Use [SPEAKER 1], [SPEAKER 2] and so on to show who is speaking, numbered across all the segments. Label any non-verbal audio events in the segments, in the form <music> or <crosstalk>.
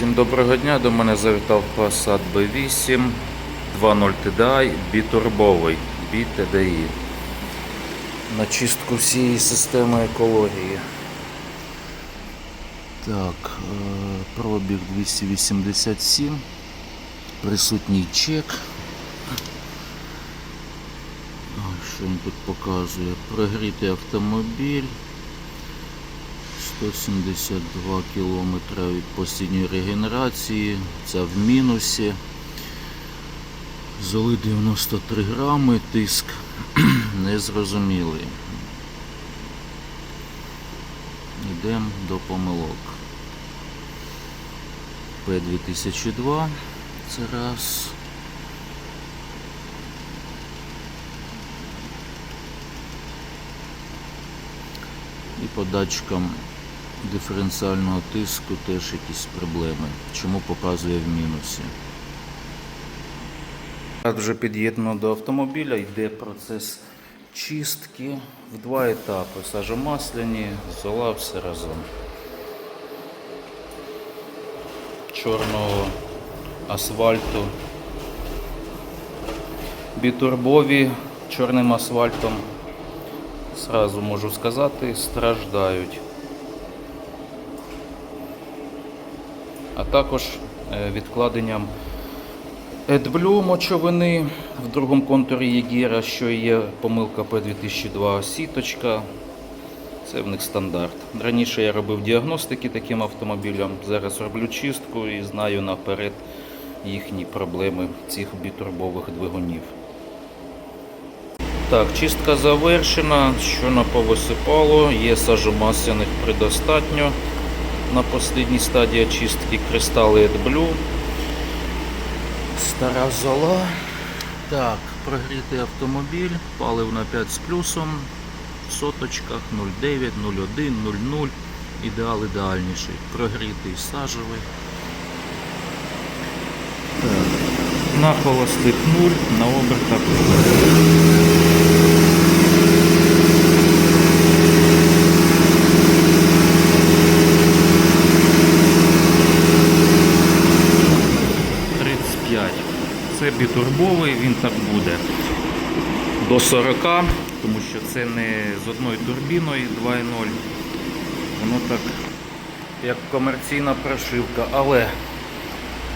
[SPEAKER 1] Всім доброго дня. До мене завітав Passat B8 2.0 TDI бітурбовий BTDI. На чистку всієї системи екології. Так, е, пробіг 287. Присутній чек. Що він тут показує? Прогрітий автомобіль. 172 кілометри від постійної регенерації. Це в мінусі. Золи 93 грами, тиск <clears throat> незрозумілий. Йдемо до помилок. П2002. Це раз. І по датчикам диференціального тиску теж якісь проблеми. Чому показує в мінусі? Вже під'єднано до автомобіля, йде процес чистки в два етапи. Сажомасляні, зола все разом. Чорного асфальту. Бітурбові чорним асфальтом Сразу можу сказати, страждають. А також е, відкладенням AdBlue мочовини в другому контурі Єгіра, що є помилка P2002 сіточка. Це в них стандарт. Раніше я робив діагностики таким автомобілям, зараз роблю чистку і знаю наперед їхні проблеми цих бітурбових двигунів. Так, чистка завершена, що на повисипало, є сажомасляних предостатньо на останній стадії очистки кристали AdBlue. Стара зола. Так, прогрітий автомобіль, паливна 5 з плюсом, в соточках 0,9, 0,1, 0,0. Ідеал ідеальніший. Прогрітий сажевий. Так. На холостих 0, на обертах 0. п'ятитурбовий, він так буде до 40, тому що це не з одною турбіною 2.0. Воно так, як комерційна прошивка, але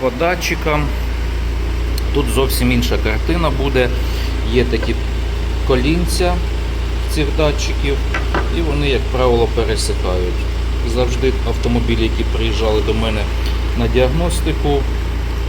[SPEAKER 1] по датчикам тут зовсім інша картина буде. Є такі колінця цих датчиків, і вони, як правило, пересикають. Завжди автомобілі, які приїжджали до мене на діагностику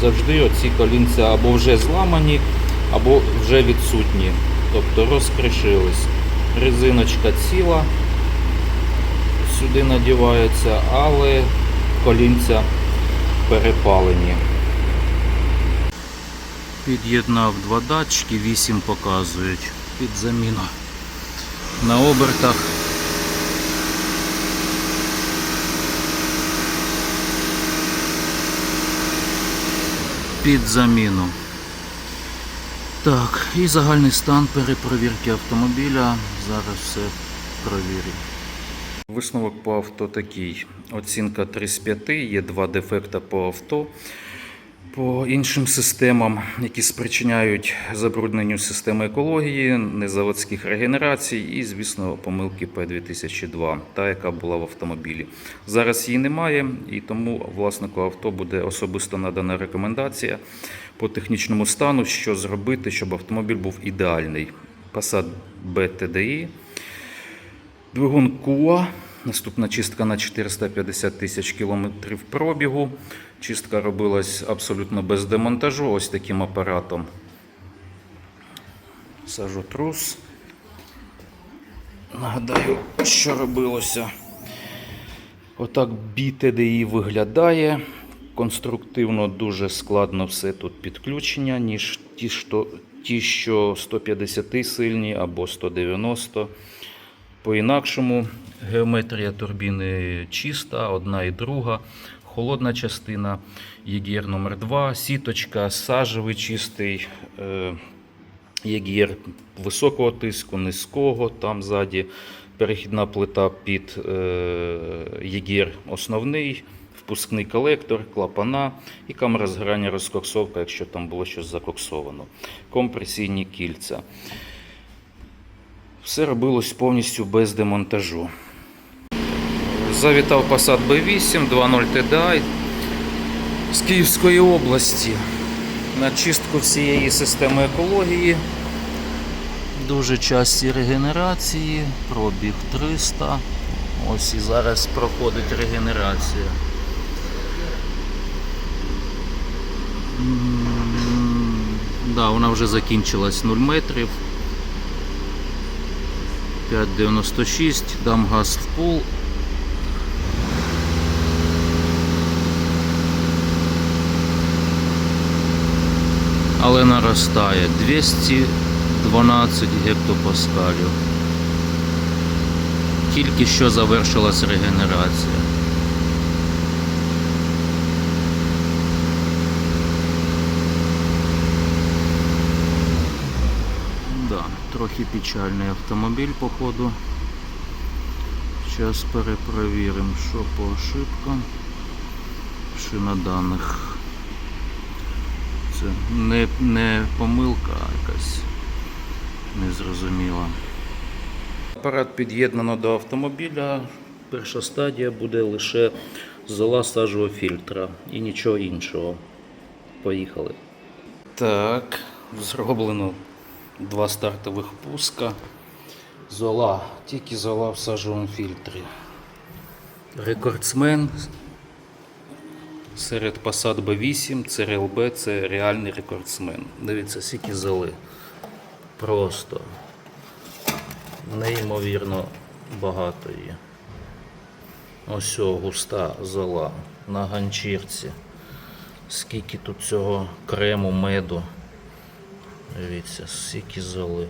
[SPEAKER 1] завжди оці колінця або вже зламані, або вже відсутні. Тобто розкришились. Резиночка ціла, сюди надівається, але колінця перепалені. Під'єднав два датчики, 8 показують під заміну. На обертах під заміну. Так, і загальний стан перепровірки автомобіля. Зараз все провірю. Висновок по авто такий. Оцінка 3 з 5, є два дефекти по авто. По іншим системам, які спричиняють забрудненню системи екології, незаводських регенерацій і, звісно, помилки П2002, та яка була в автомобілі. Зараз її немає, і тому власнику авто буде особисто надана рекомендація по технічному стану, що зробити, щоб автомобіль був ідеальний. Passat BTDI, двигун КУА. Наступна чистка на 450 тисяч кілометрів пробігу. Чистка робилась абсолютно без демонтажу, ось таким апаратом. Сажу трус. Нагадаю, що робилося. Отак BTDI виглядає. Конструктивно дуже складно все тут підключення, ніж ті, що, ті, що 150 сильні або 190. По-інакшому геометрія турбіни чиста, одна і друга. Холодна частина, єгір номер 2 сіточка, сажевий чистий, е, єгір високого тиску, низького, там ззаді перехідна плита під е, єгір основний, впускний колектор, клапана і камера згорання розкоксовка, якщо там було щось закоксовано. Компресійні кільця. Все робилось повністю без демонтажу. Завітав Passat B8 2.0 TDI з Київської області на чистку всієї системи екології. Дуже часті регенерації, пробіг 300. Ось і зараз проходить регенерація. Да, вона вже закінчилась 0 метрів. 5,96, дам газ в пул. Але наростає 212 гектопаскалів. Тільки що завершилась регенерація. Да, трохи печальний автомобіль, походу. Зараз перепровіримо, що по ошибкам. Шина даних. Це не, не помилка, а якась незрозуміла. Апарат під'єднано до автомобіля. Перша стадія буде лише зола сажового фільтра і нічого іншого. Поїхали. Так, зроблено два стартових пуска. Зола, тільки зола в сажовому фільтрі. Рекордсмен серед Passat B8, CRLB це реальний рекордсмен. Дивіться, скільки золи. Просто неймовірно багато є. Ось о, густа зола на ганчірці. Скільки тут цього крему, меду. Дивіться, скільки золи.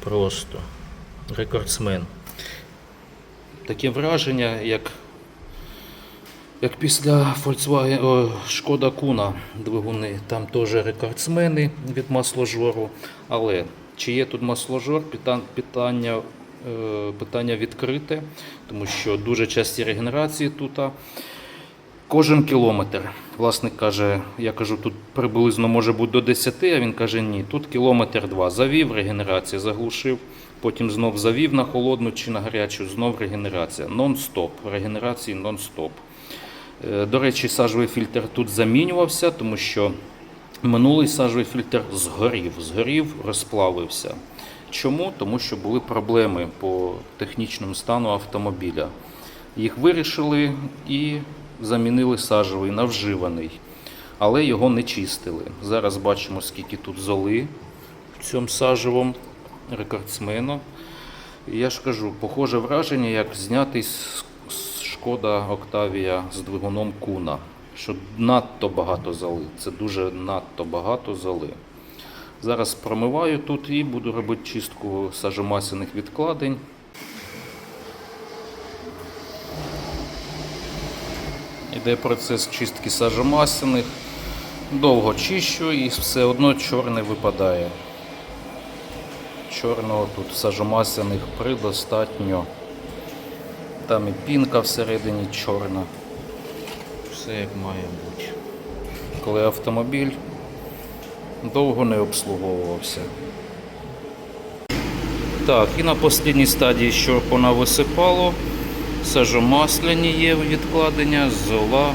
[SPEAKER 1] Просто рекордсмен. Таке враження, як, як після Volkswagen, Шкода Куна двигуни. Там теж рекордсмени від масложору. Але чи є тут масложор? Питання, е, питання відкрите, тому що дуже часті регенерації тут. Кожен кілометр. Власник каже, я кажу, тут приблизно може бути до 10, а він каже, ні, тут кілометр два. Завів, регенерація, заглушив, потім знов завів на холодну чи на гарячу, знов регенерація. Нон-стоп. Регенерації нон-стоп. Е, До речі, сажовий фільтр тут замінювався, тому що минулий сажовий фільтр згорів, згорів, розплавився. Чому? Тому що були проблеми по технічному стану автомобіля. Їх вирішили і замінили сажовий на вживаний, але його не чистили. Зараз бачимо, скільки тут золи в цьому сажевому рекордсмену. І Я ж кажу, похоже враження, як знятий з шкода Октавія з двигуном Куна. Що надто багато золи. Це дуже надто багато золи. Зараз промиваю тут і буду робити чистку сажомасяних відкладень. Іде процес чистки сажомасяних. Довго чищу і все одно чорне випадає. Чорного тут сажомасяних предостатньо. Там і пінка всередині чорна. Все як має бути. Коли автомобіль довго не обслуговувався. Так, і на останній стадії, що понависипало, сажомасляні є відкладення, зола.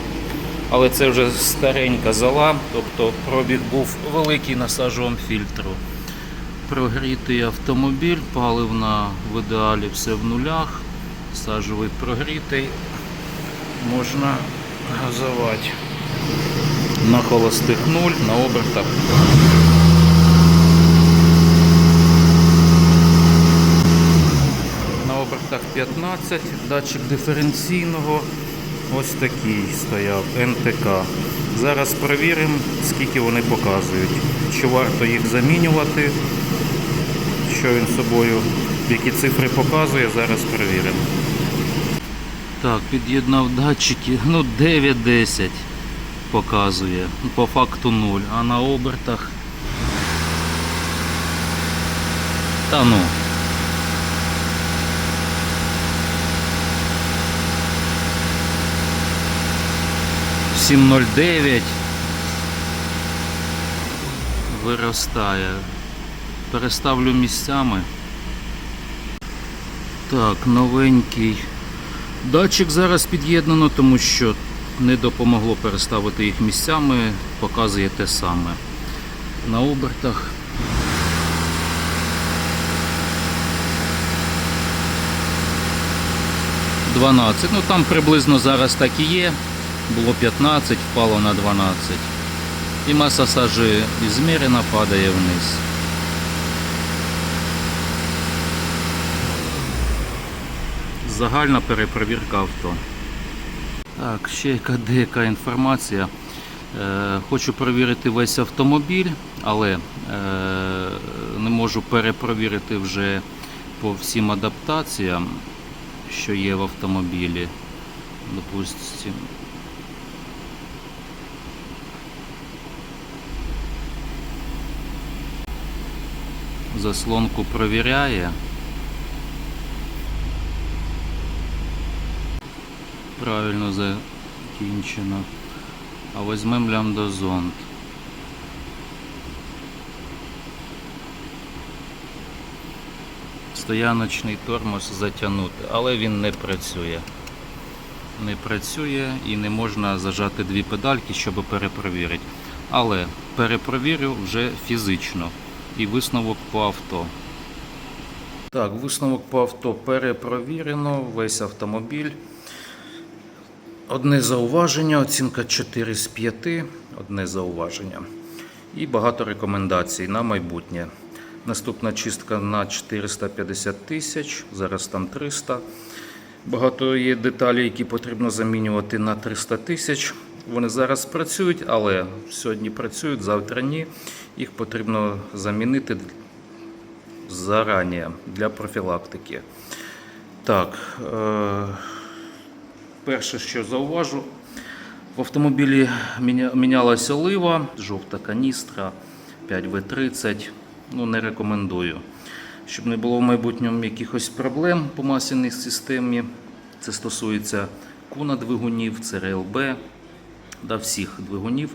[SPEAKER 1] Але це вже старенька зола, тобто пробіг був великий на сажовому фільтру. Прогрітий автомобіль, паливна в ідеалі все в нулях, сажовий прогрітий, можна газувати. На холостих 0, на обертах. На обертах 15, датчик диференційного. Ось такий стояв НТК. Зараз перевіримо, скільки вони показують. Чи варто їх замінювати, що він собою, які цифри показує, зараз перевіримо. Так, під'єднав датчики, ну 9-10 показує, по факту 0, а на обертах. Та ну. 7,09. Виростає. Переставлю місцями. Так, новенький. Датчик зараз під'єднано, тому що не допомогло переставити їх місцями, показує те саме. На обертах. Дванадцять. Ну там приблизно зараз так і є. Було 15, впало на 12. І маса сажі змірена падає вниз. Загальна перепровірка авто. Так, ще яка деяка інформація. Е, хочу перевірити весь автомобіль, але е, не можу перепровірити вже по всім адаптаціям, що є в автомобілі. Допустим. Заслонку провіряє. Правильно закінчено. А візьмемо лямбдозонд. Стояночний тормоз затягнути, але він не працює. Не працює і не можна зажати дві педальки, щоб перепровірити. Але перепровірю вже фізично. І висновок по авто. Так, висновок по авто перепровірено, весь автомобіль. Одне зауваження, оцінка 4 з 5, одне зауваження. І багато рекомендацій на майбутнє. Наступна чистка на 450 тисяч, зараз там 300. Багато є деталей, які потрібно замінювати на 300 тисяч. Вони зараз працюють, але сьогодні працюють, завтра ні. Їх потрібно замінити зарані для профілактики. Так, е- перше, що зауважу, в автомобілі мінялася олива, жовта каністра 5В30. Ну, не рекомендую. Щоб не було в майбутньому якихось проблем по масінній системі. Це стосується куна двигунів, ЦРЛБ, да, всіх двигунів.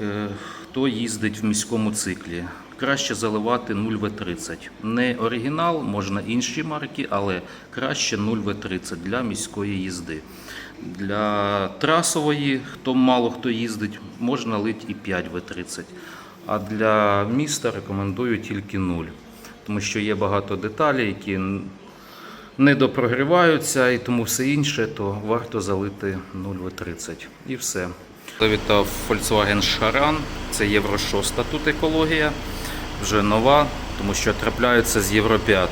[SPEAKER 1] Е, Хто їздить в міському циклі. Краще заливати 0В30. Не оригінал, можна інші марки, але краще 0В30 для міської їзди. Для трасової, хто мало хто їздить, можна лити і 5В30. А для міста рекомендую тільки 0. Тому що є багато деталей, які не допрогріваються і тому все інше, то варто залити 0В30. І все. Завітав Volkswagen Charan, це Євро 6 тут екологія, вже нова, тому що трапляються з Євро 5.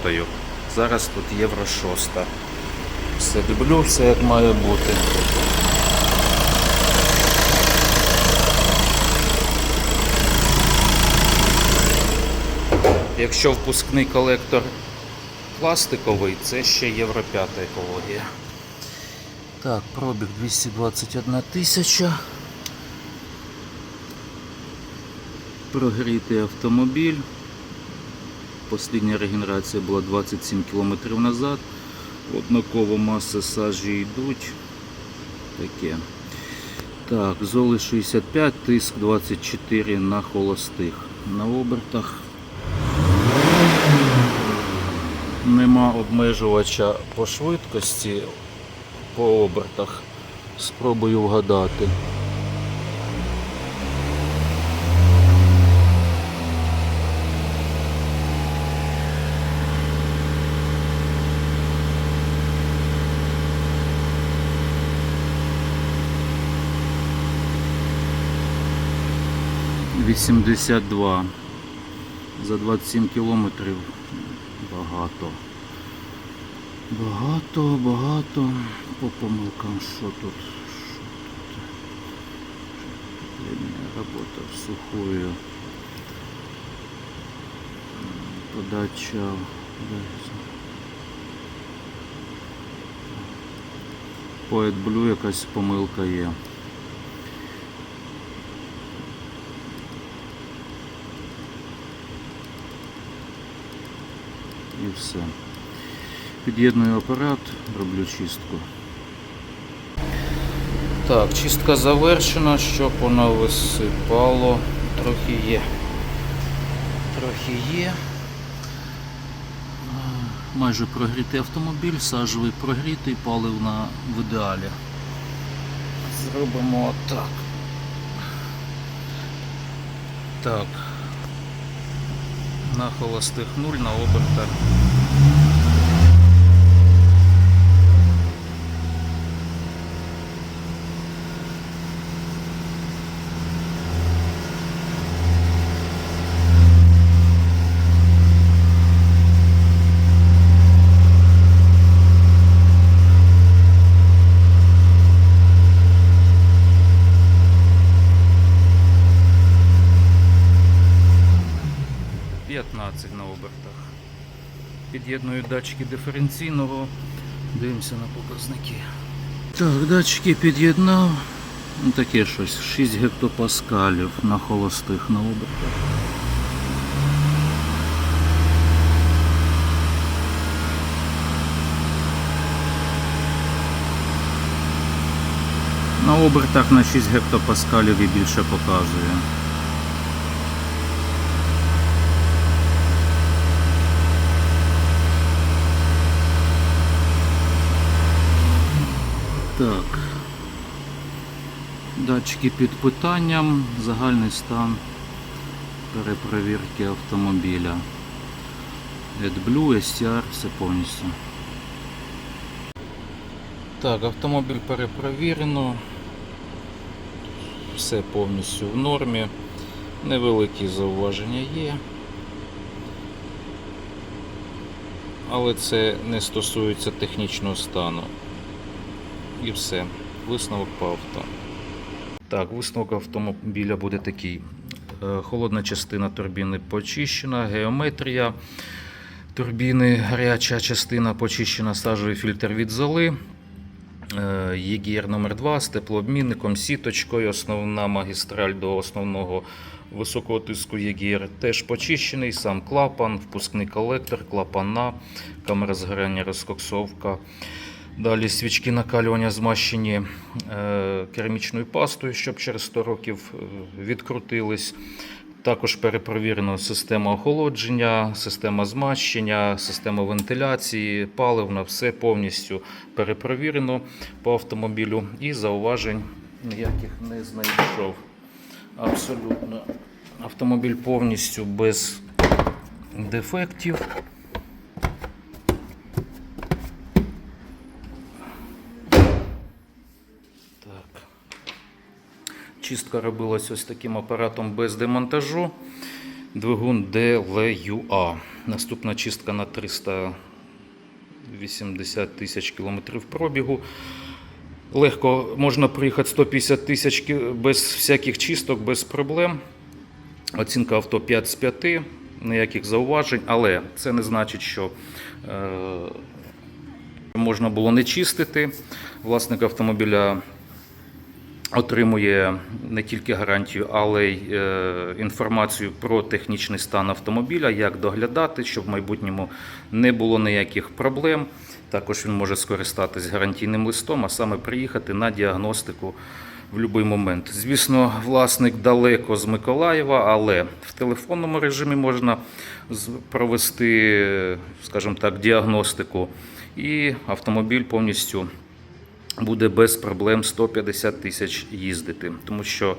[SPEAKER 1] Зараз тут Євро 6. Все люблю, все як має бути. Якщо впускний колектор пластиковий, це ще Євро 5 екологія. Так, пробіг 221 тисяча. Прогрітий автомобіль. Послідня регенерація була 27 км назад. Однаково маси сажі йдуть. Таке. Так, золи 65, тиск 24 на холостих. На обертах нема обмежувача по швидкості по обертах. Спробую вгадати. Вісімдесят два. За 27 кілометрів багато. Багато, багато по помилкам, що тут? Що тут? Робота в сухую. Подача. По AdBlue якась помилка є. І все. Під'єдную апарат, роблю чистку. Так, чистка завершена, щоб вона висипало. Трохи є. Трохи є. Майже прогрітий автомобіль, сажевий прогрітий, паливна в ідеалі. Зробимо отак. Так. На холостих 0 на обертах. П'ятнадцять на обертах. Під'єдную датчики диференційного. Дивимося на показники. Так, датчики під'єднав. Ну, Таке щось. 6 гектопаскалів на холостих на обертах. На обертах на 6 гектопаскалів і більше показує. Так. Датчики під питанням, загальний стан перепровірки автомобіля. AdBlue, STR, все повністю. Так, автомобіль перепровірено. Все повністю в нормі. Невеликі зауваження є. Але це не стосується технічного стану. І все. Висновок по авто. Так, висновок автомобіля буде такий. Е, Холодна частина турбіни почищена, геометрія турбіни, гаряча частина почищена, сажовий фільтр від золи. Е, ЄГР номер 2 з теплообмінником, сіточкою, основна магістраль до основного високого тиску ЄГР теж почищений, сам клапан, впускний колектор, клапана, камера згоряння, розкоксовка. Далі свічки накалювання змащені е, керамічною пастою, щоб через 100 років е, відкрутились. Також перепровірено система охолодження, система змащення, система вентиляції, паливна, все повністю перепровірено по автомобілю і зауважень ніяких не знайшов. Абсолютно. Автомобіль повністю без дефектів. Так. Чистка робилась ось таким апаратом без демонтажу. Двигун DLUA. Наступна чистка на 380 тисяч кілометрів пробігу. Легко можна проїхати 150 тисяч без всяких чисток, без проблем. Оцінка авто 5 з 5, ніяких зауважень, але це не значить, що е, можна було не чистити. Власник автомобіля отримує не тільки гарантію, але й е, інформацію про технічний стан автомобіля, як доглядати, щоб в майбутньому не було ніяких проблем. Також він може скористатись гарантійним листом, а саме приїхати на діагностику в будь-який момент. Звісно, власник далеко з Миколаєва, але в телефонному режимі можна провести, скажімо так, діагностику, і автомобіль повністю буде без проблем 150 тисяч їздити, тому що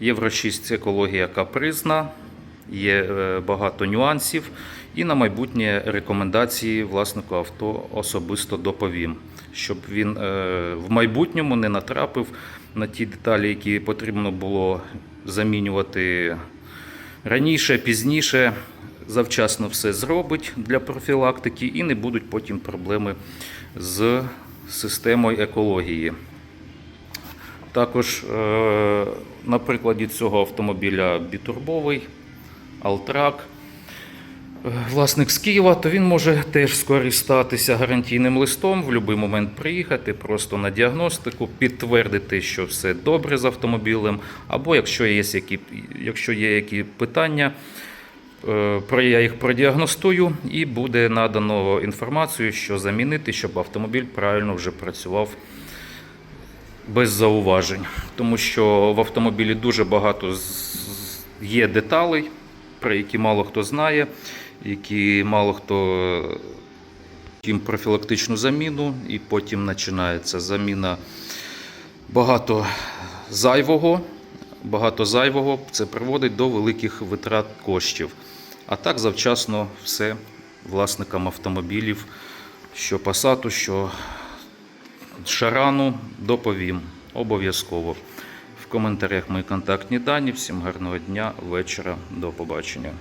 [SPEAKER 1] Євро 6 це екологія капризна, є е, багато нюансів, і на майбутнє рекомендації власнику авто особисто доповім, щоб він е, в майбутньому не натрапив на ті деталі, які потрібно було замінювати раніше, пізніше. Завчасно все зробить для профілактики і не будуть потім проблеми з системою екології. Також е, на прикладі цього автомобіля бітурбовий, Алтрак. Е, Власник з Києва, то він може теж скористатися гарантійним листом, в будь-який момент приїхати, просто на діагностику, підтвердити, що все добре з автомобілем, або якщо є які, якщо є які питання, я їх продіагностую і буде надано інформацію, що замінити, щоб автомобіль правильно вже працював без зауважень, тому що в автомобілі дуже багато є деталей, про які мало хто знає, які мало хто їм профілактичну заміну, і потім починається заміна багато зайвого. Багато зайвого це приводить до великих витрат коштів. А так завчасно все власникам автомобілів, що пасату, що Шарану доповім обов'язково. В коментарях мої контактні дані. Всім гарного дня, вечора, до побачення.